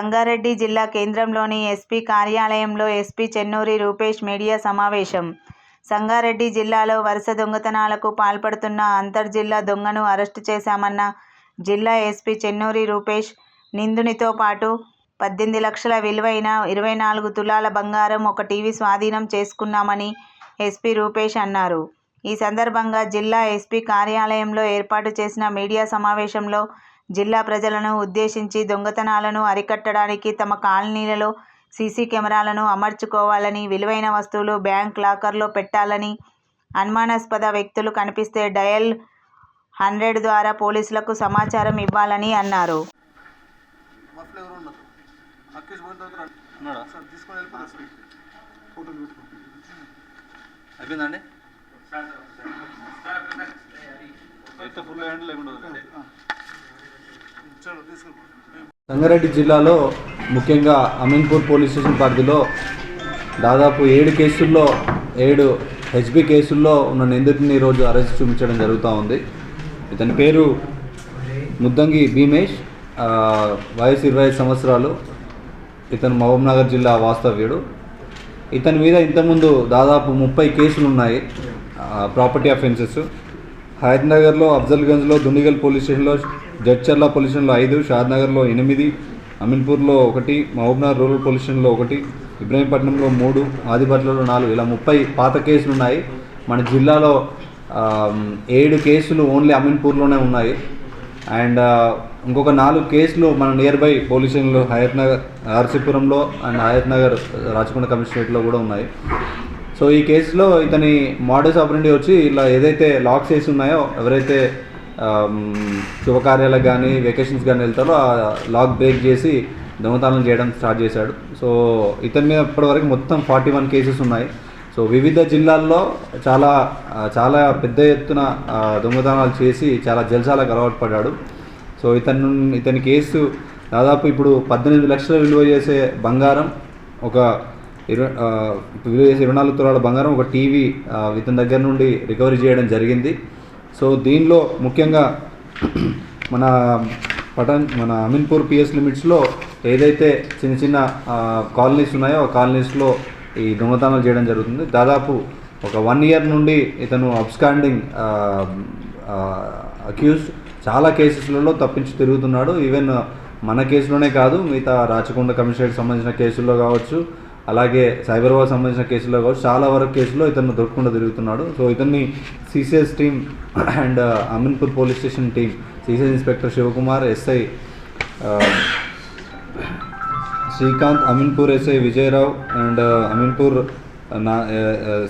సంగారెడ్డి జిల్లా కేంద్రంలోని ఎస్పీ కార్యాలయంలో ఎస్పీ చెన్నూరి రూపేష్ మీడియా సమావేశం. సంగారెడ్డి జిల్లాలో వరుస దొంగతనాలకు పాల్పడుతున్న అంతర్జిల్లా దొంగను అరెస్టు చేశామన్న జిల్లా ఎస్పీ చెన్నూరి రూపేష్ నిందునితో పాటు పద్దెనిమిది లక్షల విలువైన ఇరవై నాలుగు తులాల బంగారం ఒక టీవీ స్వాధీనం చేసుకున్నామని ఎస్పీ రూపేష్ అన్నారు. ఈ సందర్భంగా జిల్లా ఎస్పీ కార్యాలయంలో ఏర్పాటు చేసిన మీడియా సమావేశంలో జిల్లా ప్రజలను ఉద్దేశించి దొంగతనాలను అరికట్టడానికి తమ కాలనీలలో సీసీ కెమెరాలను అమర్చుకోవాలని విలువైన వస్తువులు బ్యాంక్ లాకర్లో పెట్టాలని అనుమానాస్పద వ్యక్తులు కనిపిస్తే డయల్ హండ్రెడ్ ద్వారా పోలీసులకు సమాచారం ఇవ్వాలని అన్నారు అయిపోయిందండి సంగారెడ్డి జిల్లాలో ముఖ్యంగా అమీన్పూర్ పోలీస్ స్టేషన్ పరిధిలో దాదాపు ఏడు కేసుల్లో ఏడు హెచ్బి కేసుల్లో ఉన్న నిందితుడిని ఈరోజు అరెస్ట్ చూపించడం జరుగుతూ ఉంది. ఇతని పేరు ముద్దంగి భీమేష్. వయసు ఇరవై ఐదు సంవత్సరాలు. ఇతను మహబూబ్నగర్ జిల్లా వాస్తవ్యుడు. ఇతని మీద ఇంతకుముందు దాదాపు ముప్పై కేసులు ఉన్నాయి ప్రాపర్టీ అఫెన్సెస్. హైదర్నగర్లో అఫ్జల్గంజ్లో దుండిగల్ పోలీస్ స్టేషన్లో జడ్చర్ల పొల్యూషన్లో ఐదు షాద్నగర్లో ఎనిమిది అమీన్పూర్లో ఒకటి మహబూబ్నగర్ రూరల్ పొల్యూషన్లో ఒకటి ఇబ్రహీంపట్నంలో మూడు ఆదిపట్లలో నాలుగు ఇలా ముప్పై పాత కేసులు ఉన్నాయి. మన జిల్లాలో ఏడు కేసులు ఓన్లీ అమీన్పూర్లోనే ఉన్నాయి. అండ్ ఇంకొక నాలుగు కేసులు మన near by police Hayat Nagar ఆర్సీపురంలో and Hayath Nagar Rachakonda కమిషనరేట్లో కూడా ఉన్నాయి. సో ఈ కేసులో ఇతని మోడల్స్ ఆపరేంటి వచ్చి ఇలా ఏదైతే లాక్స్ వేసి ఉన్నాయో ఎవరైతే శుభకార్యాలకు కానీ వెకేషన్స్ కానీ వెళ్తారో ఆ లాక్ బ్రేక్ చేసి దొంగతనం చేయడం స్టార్ట్ చేశాడు. సో ఇతని మీద ఇప్పటివరకు మొత్తం ఫార్టీ వన్ కేసెస్ ఉన్నాయి. సో వివిధ జిల్లాల్లో చాలా చాలా పెద్ద ఎత్తున దొంగతనాలు చేసి చాలా జల్సాలకు అలవాటు పడ్డాడు. సో ఇతను ఇతని కేసు దాదాపు ఇప్పుడు పద్దెనిమిది లక్షల విలువ చేసే బంగారం ఒక ఇరవై విలువ చేసే ఇరవై నాలుగు తులాల బంగారం ఒక టీవీ ఇతని దగ్గర నుండి రికవరీ చేయడం జరిగింది. సో దీనిలో ముఖ్యంగా మన పటన్ మన అమీన్పూర్ పిఎస్ లిమిట్స్లో ఏదైతే చిన్న చిన్న కాలనీస్ ఉన్నాయో ఆ కాలనీస్లో ఈ దొంగతనాలు చేయడం జరుగుతుంది. దాదాపు ఒక వన్ ఇయర్ నుండి ఇతను అబ్స్కాండింగ్ అక్యూజ్ చాలా కేసెస్లలో తప్పించి తిరుగుతున్నాడు. ఈవెన్ మన కేసులోనే కాదు మిగతా రాచకొండ కమిషనరేట్ సంబంధించిన కేసుల్లో కావచ్చు అలాగే సైబరాబాద్ సంబంధించిన కేసుల్లో కావచ్చు చాలా వరకు కేసులో ఇతను దొరకకుండా తిరుగుతున్నాడు. సో ఇతన్ని CCS team and uh, Aminpur police station team CCS inspector Shivakumar SI uh, Srikanth Aminpur SI Vijayarao and uh, Aminpur నా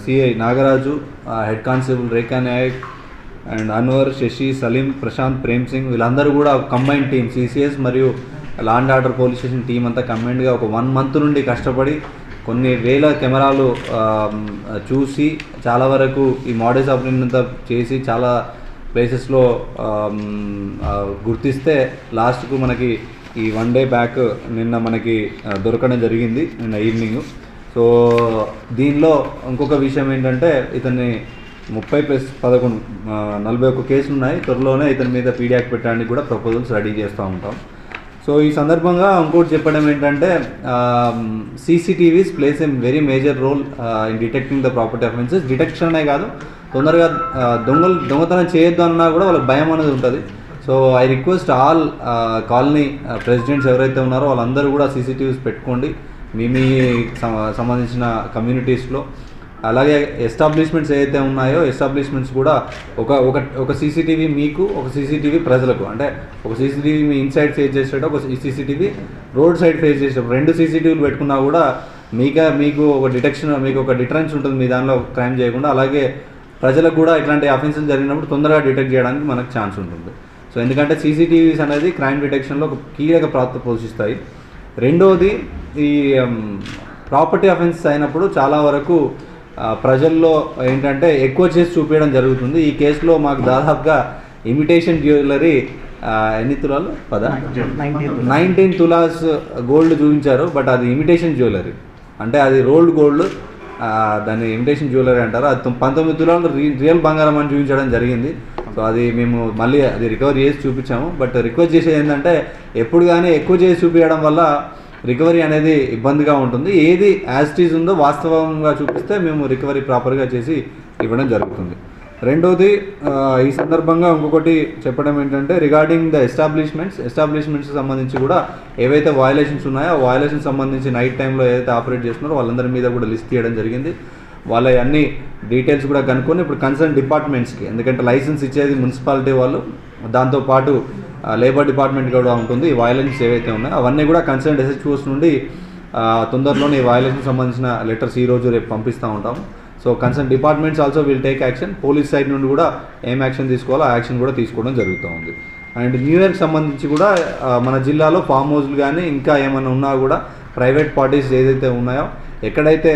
CI Nagaraju head constable Rekha Nayak and Anwar Sashi Salim Prashanth Prem Singh వీళ్ళందరూ కూడా combine team CCS మరియు law and order police station team అంతా కమెండ్గా ఒక one month నుండి కష్టపడి కొన్ని వేల కెమెరాలు చూసి చాలా వరకు ఈ మోడల్స్ ఆపరేషన్ అంతా చేసి చాలా ప్లేసెస్లో గుర్తిస్తే లాస్ట్కు మనకి ఈ వన్ డే బ్యాక్ నిన్న మనకి దొరకడం జరిగింది నిన్న ఈవినింగ్ సో దీనిలో ఇంకొక విషయం ఏంటంటే ఇతన్ని ముప్పై ప్లస్ పదకొండు నలభై ఒక్క కేసులు ఉన్నాయి త్వరలోనే ఇతని మీద పీడియాక్ పెట్టడానికి కూడా ప్రపోజల్స్ రెడీ చేస్తూ ఉంటాం. సో ఈ సందర్భంగా ఇంకోటి చెప్పడం ఏంటంటే CCTVs plays a very major role in detecting the property offences detection అనే కాదు తొందరగా దొంగలు దొంగతనం చేయొద్దు అన్నా కూడా వాళ్ళకి భయం అనేది ఉంటుంది. So I request all colony presidents ఎవరైతే ఉన్నారో వాళ్ళందరూ కూడా సీసీటీవీస్ పెట్టుకోండి. మీ మీ సంబంధించిన కమ్యూనిటీస్లో. అలాగే ఎస్టాబ్లిష్మెంట్స్ ఏవైతే ఉన్నాయో ఎస్టాబ్లిష్మెంట్స్ కూడా ఒక ఒక ఒక సీసీటీవీ మీకు ఒక సీసీటీవీ ప్రజలకు. అంటే ఒక సీసీటీవీ మీ ఇన్సైడ్ ఫేస్ చేసేటప్పుడు ఒక సీసీటీవీ రోడ్ సైడ్ ఫేస్ చేసేటప్పుడు రెండు సీసీటీవీలు పెట్టుకున్నా కూడా మీక మీకు ఒక డిటెక్షన్ మీకు ఒక డిటరెన్స్ ఉంటుంది మీ దానిలో క్రైమ్ చేయకుండా. అలాగే ప్రజలకు కూడా ఇట్లాంటి అఫెన్సెస్ జరిగినప్పుడు తొందరగా డిటెక్ట్ చేయడానికి మనకు ఛాన్స్ ఉంటుంది. సో ఎందుకంటే సీసీటీవీస్ అనేది క్రైమ్ డిటెక్షన్లో ఒక కీలక పాత్ర పోషిస్తాయి. రెండోది ఈ ప్రాపర్టీ అఫెన్స్ అయినప్పుడు చాలా వరకు ప్రజల్లో ఏంటంటే ఎక్కువ చేసి చూపించడం జరుగుతుంది. ఈ కేసులో మాకు దాదాపుగా ఇమిటేషన్ జ్యువెలరీ ఎన్ని తులాలు? పద. నైన్టీన్ తులాస్ గోల్డ్ చూపించారు బట్ అది ఇమిటేషన్ జ్యువెలరీ. అంటే అది రోల్డ్ గోల్డ్ దాన్ని ఇమిటేషన్ జ్యువెలరీ అంటారు. అది పంతొమ్మిది తులాలు రి- రియల్ బంగారం అని చూపించడం జరిగింది. సో అది మేము మళ్ళీ అది రికవర్ చేసి చూపించాము. బట్ రిక్వెస్ట్ చేసేది ఏంటంటే ఎప్పుడు కానీ ఎక్కువ చేసి చూపించడం వల్ల రికవరీ అనేది ఇబ్బందిగా ఉంటుంది. ఏది యాజ్టీజ్ ఉందో వాస్తవంగా చూపిస్తే మేము రికవరీ ప్రాపర్గా చేసి ఇవ్వడం జరుగుతుంది. రెండోది ఈ సందర్భంగా ఇంకొకటి చెప్పడం ఏంటంటే రిగార్డింగ్ ద ఎస్టాబ్లిష్మెంట్స్ ఎస్టాబ్లిష్మెంట్స్ సంబంధించి కూడా ఏవైతే వయలేషన్స్ ఉన్నాయో ఆ వయలేషన్ సంబంధించి నైట్ టైంలో ఏదైతే ఆపరేట్ చేస్తున్నారో వాళ్ళందరి మీద కూడా లిస్ట్ తీయడం జరిగింది. వాళ్ళ అన్ని డీటెయిల్స్ కూడా కనుక్కొని ఇప్పుడు కన్సర్న్ డిపార్ట్మెంట్స్కి ఎందుకంటే లైసెన్స్ ఇచ్చేది మున్సిపాలిటీ వాళ్ళు దాంతోపాటు లేబర్ డిపార్ట్మెంట్ కూడా ఉంటుంది. ఈ వయలెన్స్ ఏవైతే ఉన్నాయో అవన్నీ కూడా కన్సర్న్ ఎస్హెచ్ఓస్ నుండి తొందరలోనే ఈ వయలేషన్ సంబంధించిన లెటర్స్ ఈ రోజు రేపు పంపిస్తూ ఉంటాం. So concern departments also will take action police side నుండి కూడా ఏం యాక్షన్ తీసుకోవాలో ఆ యాక్షన్ కూడా తీసుకోవడం జరుగుతూ ఉంది. అండ్ న్యూ ఇయర్కి సంబంధించి కూడా మన జిల్లాలో ఫామ్ హౌస్లు కానీ ఇంకా ఏమైనా ఉన్నా కూడా ప్రైవేట్ పార్టీస్ ఏదైతే ఉన్నాయో ఎక్కడైతే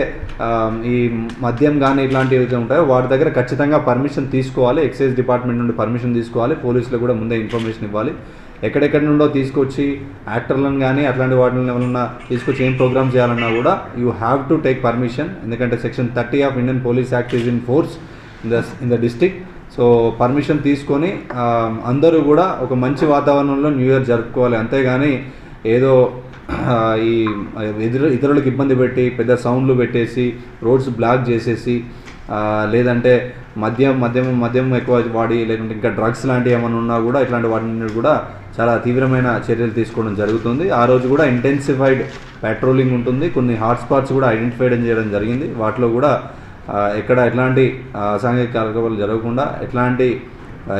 ఈ మద్యం కానీ ఇట్లాంటివి అయితే ఉంటాయో వాటి దగ్గర ఖచ్చితంగా పర్మిషన్ తీసుకోవాలి. ఎక్సైజ్ డిపార్ట్మెంట్ నుండి పర్మిషన్ తీసుకోవాలి. పోలీసులు కూడా ముందే ఇన్ఫర్మేషన్ ఇవ్వాలి. ఎక్కడెక్కడి నుండో తీసుకొచ్చి యాక్టర్లను కానీ అట్లాంటి వాటిని ఏమైనా తీసుకొచ్చి ఏం ప్రోగ్రామ్ చేయాలన్నా కూడా you have to take permission. ఎందుకంటే section thirty of Indian police act is in force in the in the district so permission తీసుకొని అందరూ కూడా ఒక మంచి వాతావరణంలో న్యూ ఇయర్ జరుపుకోవాలి. అంతేగాని ఏదో ఈ ఎదురు ఇతరులకు ఇబ్బంది పెట్టి పెద్ద సౌండ్లు పెట్టేసి రోడ్స్ బ్లాక్ చేసేసి లేదంటే మద్యం మద్యం మద్యం ఎక్కువ వాడి లేకుంటే ఇంకా డ్రగ్స్ లాంటివి ఏమైనా ఉన్నా కూడా ఇట్లాంటి వాటిని కూడా చాలా తీవ్రమైన చర్యలు తీసుకోవడం జరుగుతుంది. ఆ రోజు కూడా ఇంటెన్సిఫైడ్ పెట్రోలింగ్ ఉంటుంది. కొన్ని హాట్స్పాట్స్ కూడా ఐడెంటిఫై చేయడం జరిగింది. వాటిలో కూడా ఎక్కడ ఎట్లాంటి అసాంఘిక కార్యక్రమాలు జరగకుండా ఎట్లాంటి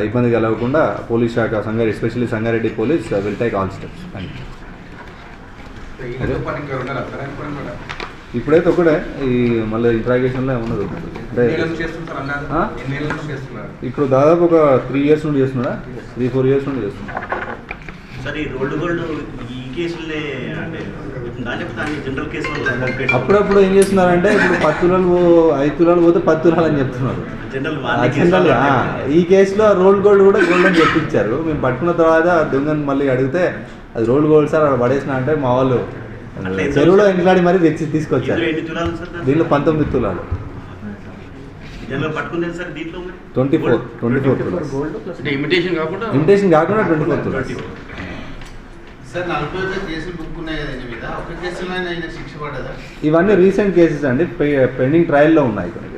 ఇబ్బంది కలగకుండా పోలీస్ శాఖ Sangareddy especially Sangareddy police will take all steps thank you ఈయనతో పాటు ఇంకా ఉన్నారా సార్ అనుకోండి కూడా ఇప్పుడైతే ఒకటే ఈ మళ్ళీ ఇంట్రాగేషన్లో చేస్తున్నారు? ఇప్పుడు దాదాపు ఒక త్రీ ఇయర్స్ నుండి చేస్తున్నాడా? త్రీ ఫోర్ ఇయర్స్ నుండి చేస్తున్నాడు అప్పుడప్పుడు ఏం చేస్తున్నారంటే ఇప్పుడు పది తులాలు పో- ఐదు తులాలు పోతే పది తులాలు అని చెప్తున్నారు. జనరల్ జనరల్ ఈ కేసులో రోల్ గోల్డ్ కూడా గోల్డ్ అని చెప్పించారు. మేము పట్టుకున్న తర్వాత దొంగని మళ్ళీ అడిగితే అది రోల్ గోల్డ్ సార్ అక్కడ పడేసిన అంటే మా వాళ్ళు చెరువులో ఇంట్లాడి మరీ తెచ్చి తీసుకొచ్చారు? దీనిలో పంతొమ్మిది తులాలు. Twenty four twenty four imitation కాకుండా ఇమిటేషన్ కాకుండా ట్వంటీ ఫోర్ ఇవన్నీ రీసెంట్ కేసెస్ అండి పెండింగ్ ట్రయల్లో ఉన్నాయి. కొన్ని